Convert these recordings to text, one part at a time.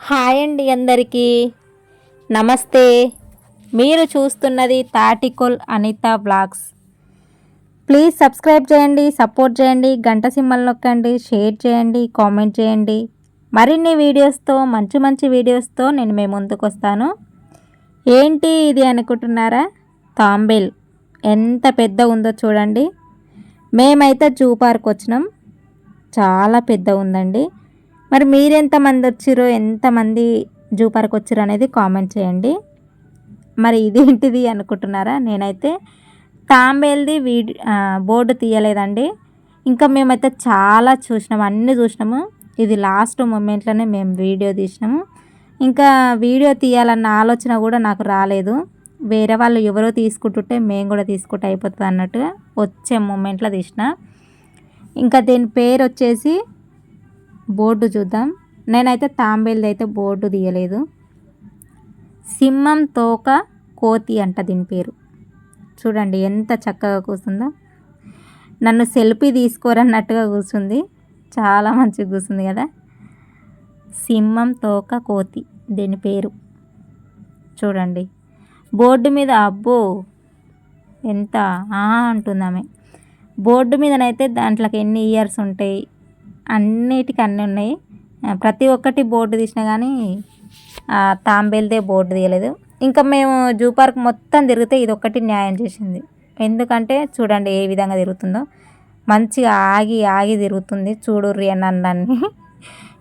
Hi అండి అందరికీ. నమస్తే. మీరు చూస్తున్నది Tatikol Anitha blogs please subscribe చేయండి సపోర్ట్ చేయండి గంట సింబల్ నొక్కండి షేర్ చేయండి కామెంట్ చేయండి. మరిన్ని వీడియోస్తో మంచి మంచి వీడియోస్తో నేను మీ ముందుకు వస్తాను. ఏంటి ఇది అనుకుంటున్నారా? తాంబేల్. ఎంత పెద్ద ఉందో చూడండి. మేమైతే జూ పార్క్ వచ్చినాం. చాలా పెద్ద ఉందండి. మరి మీరెంతమంది వచ్చిరో ఎంతమంది జూ పార్క్ వచ్చిరో అనేది కామెంట్ చేయండి. మరి ఇదేంటిది అనుకుంటున్నారా? నేనైతే తాంబేల్ది వీడి బోర్డు తీయలేదండి. ఇంకా మేమైతే చాలా చూసినాము అన్నీ చూసినాము. ఇది లాస్ట్ మూమెంట్లోనే మేము వీడియో తీసినాము. ఇంకా వీడియో తీయాలన్న ఆలోచన కూడా నాకు రాలేదు. వేరే వాళ్ళు ఎవరో తీసుకుంటుంటే మేము కూడా తీసుకుంటే అయిపోతుంది అన్నట్టుగా వచ్చే మూమెంట్లో తీసిన. ఇంకా దీని పేరు వచ్చేసి బోర్డు చూద్దాం. నేనైతే తాంబేలుది అయితే బోర్డు తీయలేదు. సింహం తోక కోతి అంట దీని పేరు. చూడండి ఎంత చక్కగా కూర్చుందో నన్ను సెల్ఫీ తీసుకోరన్నట్టుగా కూర్చుంది చాలా మంచిగా కూర్చుంది కదా. సింహం తోక కోతి దీని పేరు. చూడండి. బోర్డు మీద అబ్బో ఎంత అంటుంది ఆమె బోర్డు మీదనైతే దాంట్లోకి ఎన్ని ఇయర్స్ ఉంటాయి? అన్నిటికీ అన్నీ ఉన్నాయి. ప్రతి ఒక్కటి బోర్డు తీసినా కానీ తాంబేలుదే తాంబేల్దే బోర్డు తీయలేదు. ఇంకా మేము జూ పార్క్ మొత్తం తిరిగితే ఇది ఒక్కటి న్యాయం చేసింది. ఎందుకంటే చూడండి ఏ విధంగా తిరుగుతుందో. మంచిగా ఆగి ఆగి తిరుగుతుంది. చూడుర్రి అని అన్నీ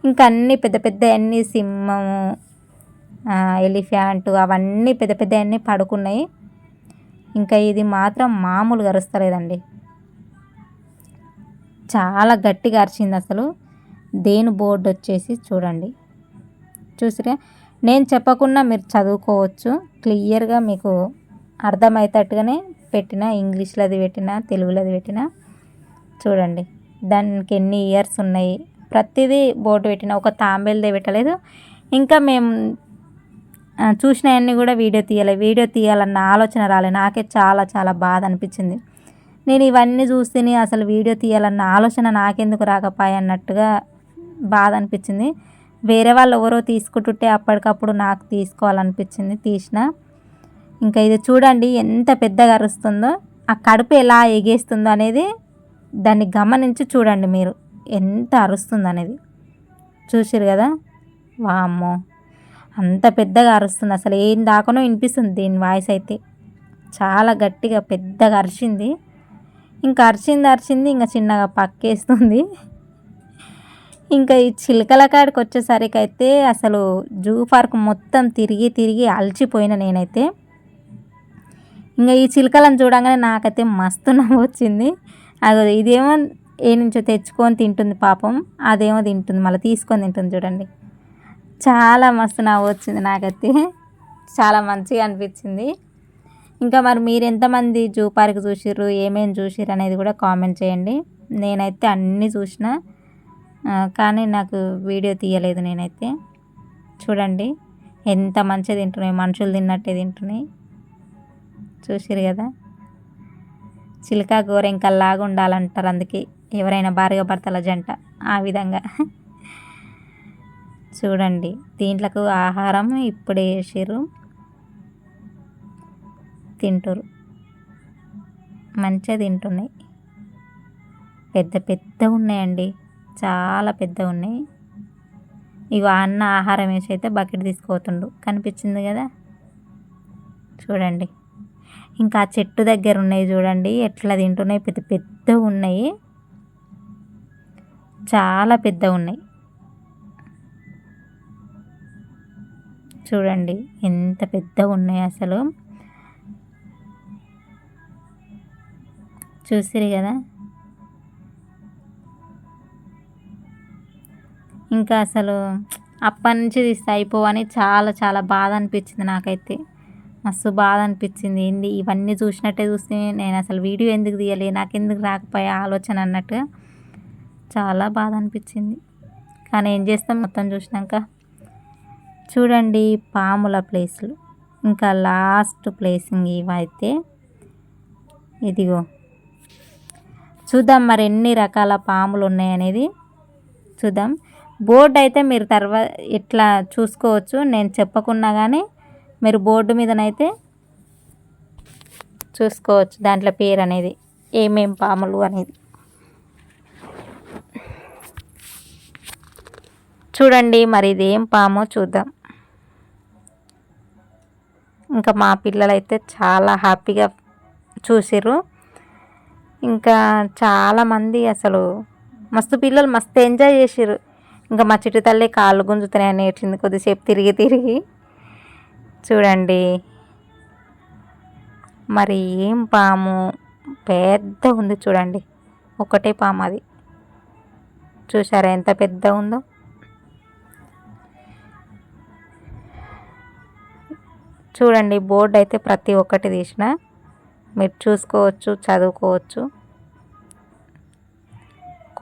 ఇంకా అన్నీ పెద్ద పెద్ద అన్నీ సింహము ఎలిఫెంట్ అవన్నీ పెద్ద పెద్ద అన్నీ పడుకున్నాయి. ఇంకా ఇది మాత్రం మామూలుగా అరుస్తలేదండి. చాలా గట్టిగా అరిచింది అసలు. దేని బోర్డు వచ్చేసి చూడండి. చూసిరా? నేను చెప్పకుండా మీరు చదువుకోవచ్చు. క్లియర్గా మీకు అర్థమయ్యేటట్టుగానే పెట్టిన ఇంగ్లీష్లోది పెట్టిన తెలుగులోది పెట్టిన. చూడండి. దానికి ఎన్ని ఇయర్స్ ఉన్నాయి? ప్రతిదీ బోర్డు పెట్టిన ఒక తాంబేలదే పెట్టలేదు. ఇంకా మేము చూసినవన్నీ కూడా వీడియో తీయాలి. వీడియో తీయాలన్న ఆలోచన రాలే. నాకే చాలా చాలా బాధ అనిపించింది. నేను ఇవన్నీ చూస్తేనే అసలు వీడియో తీయాలన్న ఆలోచన నాకెందుకు రాకపోయా అన్నట్టుగా బాధ అనిపించింది. వేరే వాళ్ళు ఎవరో తీసుకుంటుంటే అప్పటికప్పుడు నాకు తీసుకోవాలనిపించింది తీసిన ఇంకా ఇది చూడండి ఎంత పెద్దగా అరుస్తుందో ఆ కడుపు ఎలా ఎగేస్తుందో అనేది దాన్ని గమనించి చూడండి మీరు ఎంత అరుస్తుంది అనేది చూసిరు కదా? వామ్మో అంత పెద్దగా అరుస్తుంది. అసలు ఏం దాకనో వినిపిస్తుంది దీని వాయిస్ అయితే. చాలా గట్టిగా పెద్దగా అరిచింది. ఇంకా అరిచింది అరిచింది ఇంకా చిన్నగా పక్కేస్తుంది. ఇంకా ఈ చిలకల కాడికి వచ్చేసరికి అయితే అసలు జూ పార్క్ మొత్తం తిరిగి తిరిగి అలచిపోయిన నేనైతే. ఇంకా ఈ చిలకలను చూడంగానే నాకైతే మస్తు నవ్వు వచ్చింది. అది ఇదేమో ఏ నుంచో తెచ్చుకొని తింటుంది పాపం అదేమో తింటుంది మళ్ళీ తీసుకొని తింటుంది చూడండి. చాలా మస్తు నవ్వు వచ్చింది నాకైతే. చాలా మంచిగా అనిపించింది. ఇంకా మరి మీరు ఎంతమంది జూ పార్క్ చూసిర్రు ఏమేమి చూసిర్రు అనేది కూడా కామెంట్ చేయండి. నేనైతే అన్నీ చూసిన కానీ నాకు వీడియో తీయలేదు నేనైతే. చూడండి ఎంత మంచిగా తింటున్నాయి మనుషులు తిన్నట్టే తింటున్నాయి. చూసిరు కదా? చిలక గోరెంకల్లాగా ఉండాలంటారు అందుకే ఎవరైనా భార్య భర్తల జంట ఆ విధంగా. చూడండి దీంట్లకు ఆహారం ఇప్పుడే వేసిర్రు. తింటారు. మంచిగా తింటున్నాయి. పెద్ద పెద్ద ఉన్నాయండి. చాలా పెద్ద ఉన్నాయి. ఇగో అన్న ఆహారం వేసి అయితే బకెట్ తీసుకుపోతుండు. కనిపించింది కదా? చూడండి. ఇంకా ఆ చెట్టు దగ్గర ఉన్నాయి చూడండి. ఎట్లా తింటున్నాయి? పెద్ద పెద్ద ఉన్నాయి. చాలా పెద్ద ఉన్నాయి. చూడండి. ఎంత పెద్ద ఉన్నాయి అసలు. చూసిరు కదా. ఇంకా అసలు అప్పటి నుంచి తీస్తే అయిపోవని చాలా చాలా బాధ అనిపించింది నాకైతే. మస్తు బాధ అనిపించింది. ఏంది? ఇవన్నీ చూసినట్టే చూస్తే నేను అసలు వీడియో ఎందుకు తీయలే? నాకెందుకు రాకపోయే ఆలోచన అన్నట్టు చాలా బాధ అనిపించింది. కానీ ఏం చేస్తాం? మొత్తం చూసినాక చూడండి పాముల ప్లేస్లు. ఇంకా లాస్ట్ ప్లేసింగ్ ఇవైతే ఇదిగో. చూద్దాం మరి ఎన్ని రకాల పాములు ఉన్నాయనేది చూద్దాం. బోర్డు అయితే మీరు తర్వాత ఇట్లా చూసుకోవచ్చు. నేను చెప్పకున్నా కానీ మీరు బోర్డు మీదనైతే చూసుకోవచ్చు. దాంట్లో పేరు అనేది ఏమేం పాములు అనేది. చూడండి మరి ఇది ఏం పామో చూద్దాం. ఇంకా మా పిల్లలైతే చాలా హ్యాపీగా చూసిర్రు. ఇంకా చాలామంది అసలు మస్తు పిల్లలు మస్తు ఎంజాయ్ చేసారు ఇంకా మా చిట్టు తల్లి కాళ్ళు గుంజుతున్నాయని నేర్చింది కొద్దిసేపు తిరిగి తిరిగి. చూడండి. మరి ఏం పాము? పెద్ద ఉంది చూడండి. ఒకటే పాము అది. చూసారా ఎంత పెద్ద ఉందో? చూడండి బోర్డు అయితే ప్రతి ఒక్కటి తీసిన. మీరు చూసుకోవచ్చు చదువుకోవచ్చు.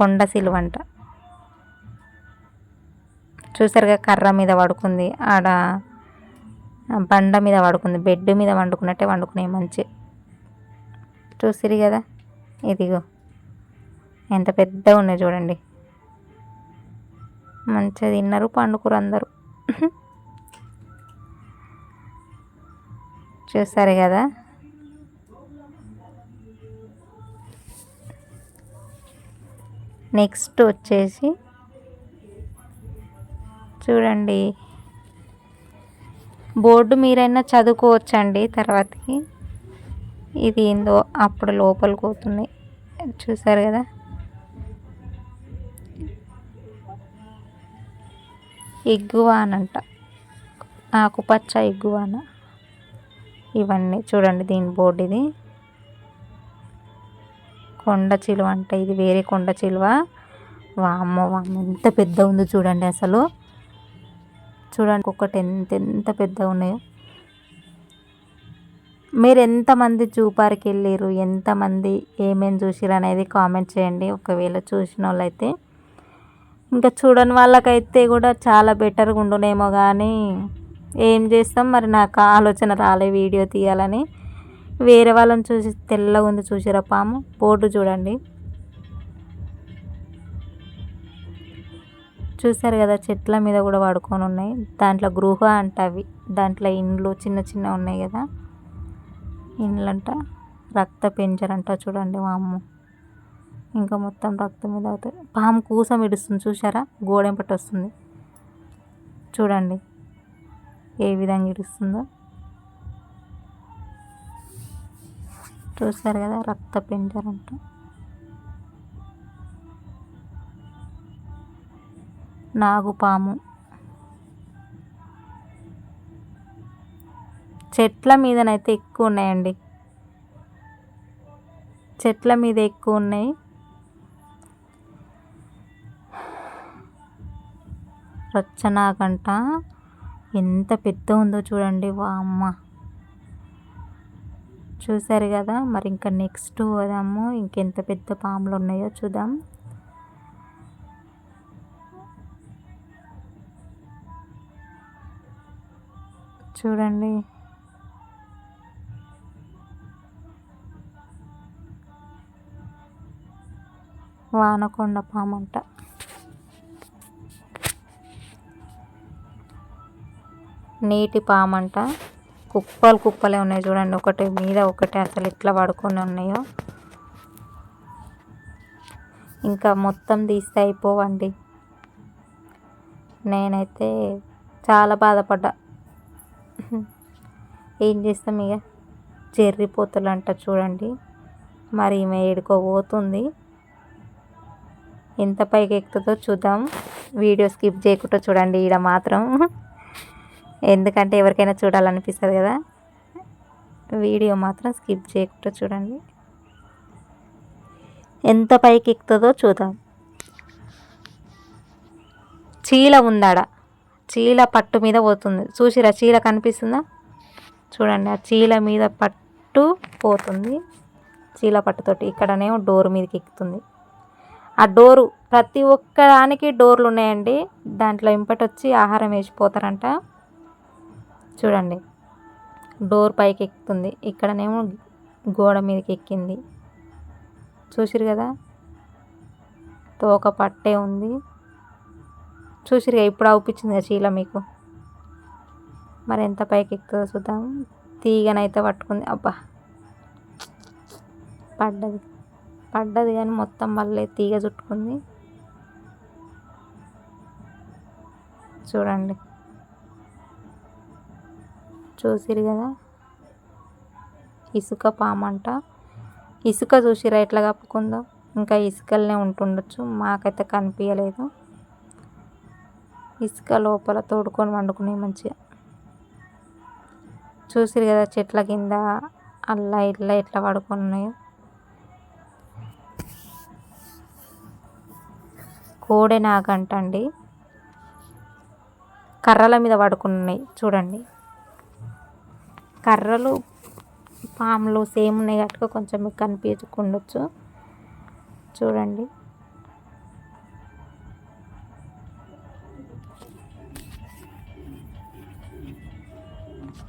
కొండ సిలువంట. చూసారుగా కర్ర మీద పడుకుంది. ఆడ బండ మీద పడుకుంది. బెడ్ మీద వండుకున్నట్టే వండుకునే మంచి. చూసిరి కదా? ఇదిగో. ఎంత పెద్ద ఉన్నాయి చూడండి. మంచిగా తిన్నారు పండుకురు అందరూ. చూసారు కదా? నెక్స్ట్ వచ్చేసి చూడండి. బోర్డు మీరైనా చదువుకోవచ్చండి తర్వాతకి. ఇది ఏందో అప్పుడు లోపలికి పోతున్నాయి చూసారు కదా? ఎగ్గువానంట. ఆకుపచ్చ ఎగ్గువాన. ఇవన్నీ చూడండి దీని బోర్డు ఇది. కొండ చిలువ అంట. ఇది వేరే కొండ చిలువ. వామ్మో వామ్మ ఎంత పెద్ద ఉంది చూడండి అసలు. చూడండి ఒక్కటి ఎంత ఎంత పెద్ద ఉన్నాయో. మీరు ఎంతమంది జూ పార్క్ వెళ్ళారు ఎంతమంది ఏమేమి చూసిరు అనేది కామెంట్ చేయండి. ఒకవేళ చూసిన వాళ్ళైతే ఇంకా చూడని వాళ్ళకైతే కూడా చాలా బెటర్గా ఉండునేమో కానీ ఏం చేస్తాం? మరి నాకు ఆలోచన రాలే వీడియో తీయాలని. వేరే వాళ్ళని చూసి తెల్లగా ఉంది చూసిరా పాము? బోర్డు చూడండి. చూసారు కదా చెట్ల మీద కూడా పడుకొని ఉన్నాయి. దాంట్లో గృహ అంట అవి. దాంట్లో ఇండ్లు చిన్న చిన్న ఉన్నాయి కదా. ఇండ్లంట. రక్త పెంచరంట చూడండి మా అమ్మ ఇంకా మొత్తం రక్తం మీద అవుతుంది పాము కూసం ఇడుస్తుంది చూసారా? గోడెంపటి వస్తుంది. చూడండి ఏ విధంగా ఇడుస్తుందో చూస్తారు కదా రక్త పెంచరంట నాగుపాము చెట్ల మీదనైతే ఎక్కువ ఉన్నాయండి. చెట్ల మీద ఎక్కువ ఉన్నాయి. రచ్చనాకంట ఎంత పెద్ద ఉందో చూడండి అమ్మ చూసారు కదా మరి ఇంకా నెక్స్ట్ పోదాము ఇంకెంత పెద్ద పాములు ఉన్నాయో చూద్దాం. చూడండి. వానకొండ పాము అంట నీటి పాము అంట కుప్పలు కుప్పలే ఉన్నాయి చూడండి. ఒకటి మీద ఒకటి అసలు ఎట్లా పడుకొని ఉన్నాయో. ఇంకా మొత్తం తీస్తే అయిపోవండి. నేనైతే చాలా బాధపడ్డా. ఏం చేస్తాం ఇక చెర్రిపోతులు అంట చూడండి. మరి ఈమె ఏడుకోబోతుంది ఎంత పైకి ఎక్కుతుందో చూద్దాం. వీడియో స్కిప్ చేయకుండా చూడండి. ఈడ మాత్రం ఎందుకంటే ఎవరికైనా చూడాలనిపిస్తుంది కదా. వీడియో మాత్రం స్కిప్ చేయకుండా చూడండి. ఎంత పైకి ఎక్కుతుందో చూద్దాం. చీల ఉందాడ. చీల పట్టు మీద పోతుంది. చూసిరా చీల కనిపిస్తుందా? చూడండి ఆ చీల మీద పట్టు పోతుంది. చీల పట్టుతోటి ఇక్కడనేమో డోర్ మీదకి ఎక్కుతుంది. ఆ డోరు ప్రతి ఒక్క దానికి డోర్లు ఉన్నాయండి. దాంట్లో ఇంపటి వచ్చి ఆహారం వేసిపోతారంట. చూడండి. డోర్ పైకి ఎక్కుతుంది ఇక్కడనేమో గోడ మీదకి ఎక్కింది చూసిరు కదా? తోక పట్టే ఉంది. చూసిరుగా ఇప్పుడు అవుపించింది కదా చీల మీకు? మరి ఎంత పైకి ఎక్కుతుందో చూద్దాం. తీగనైతే పట్టుకుంది. అబ్బా! పడ్డది. పడ్డది కానీ మొత్తం మళ్ళీ తీగ చుట్టుకుంది. చూడండి. చూసిరు కదా? ఇసుక పామంట. ఇసుక చూసిరా ఎట్లా కప్పుకుందో? ఇంకా ఇసుకలనే ఉంటుండొచ్చు. మాకైతే కనిపించలేదు ఇసుక లోపల తోడుకొని వండుకునే మంచిగా. చూసిరు కదా చెట్ల కింద అల్లా ఇట్లా ఎట్లా పడుకొని ఉన్నాయో? కోడె నాగంట అండి కర్రల మీద పడుకున్నాయి చూడండి. కర్రలు పాములు సేమ్ ఉన్నాయి కనుక కొంచెం మీకు కనిపించకుండొచ్చు చూడండి.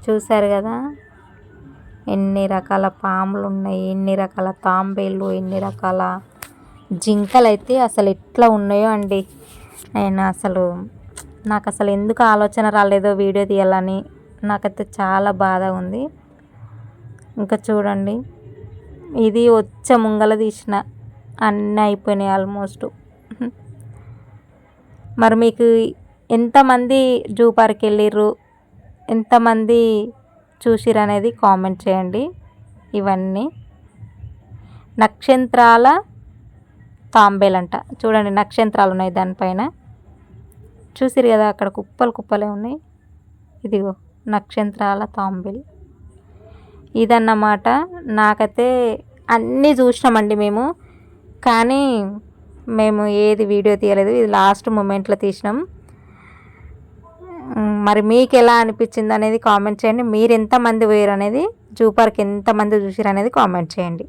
చూశారు కదా? ఎన్ని రకాల పాములు ఉన్నాయి ఎన్ని రకాల తాంబేళ్ళు ఎన్ని రకాల జింకలు అయితే అసలు ఎట్లా ఉన్నాయో అండి. నేను అసలు నాకు అసలు ఎందుకు ఆలోచన రాలేదో వీడియో తీయాలని నాకైతే చాలా బాధ ఉంది. ఇంకా చూడండి ఇది వచ్చే ముంగల తీసిన అన్నీ అయిపోయినాయి ఆల్మోస్ట్ మరి మీకు ఎంతమంది జూ పార్క్ వెళ్ళిర్రు? ఎంతమంది చూసిరు అనేది కామెంట్ చేయండి. ఇవన్నీ. నక్షత్రాల తాంబేలంట. చూడండి నక్షత్రాలు ఉన్నాయి దానిపైన. చూసిరు కదా అక్కడ కుప్పలు కుప్పలే ఉన్నాయి. ఇదిగో. నక్షత్రాల తాంబిల్. ఇదన్నమాట నాకైతే అన్నీ చూసినామండి మేము. కానీ మేము ఏది వీడియో తీయలేదు. ఇది లాస్ట్ మూమెంట్లో తీసినాం. మరి మీకు ఎలా అనిపించింది అనేది కామెంట్ చేయండి. మీరు ఎంతమంది పోయారు అనేది జూ పార్క్ ఎంతమంది చూసారు అనేది కామెంట్ చేయండి.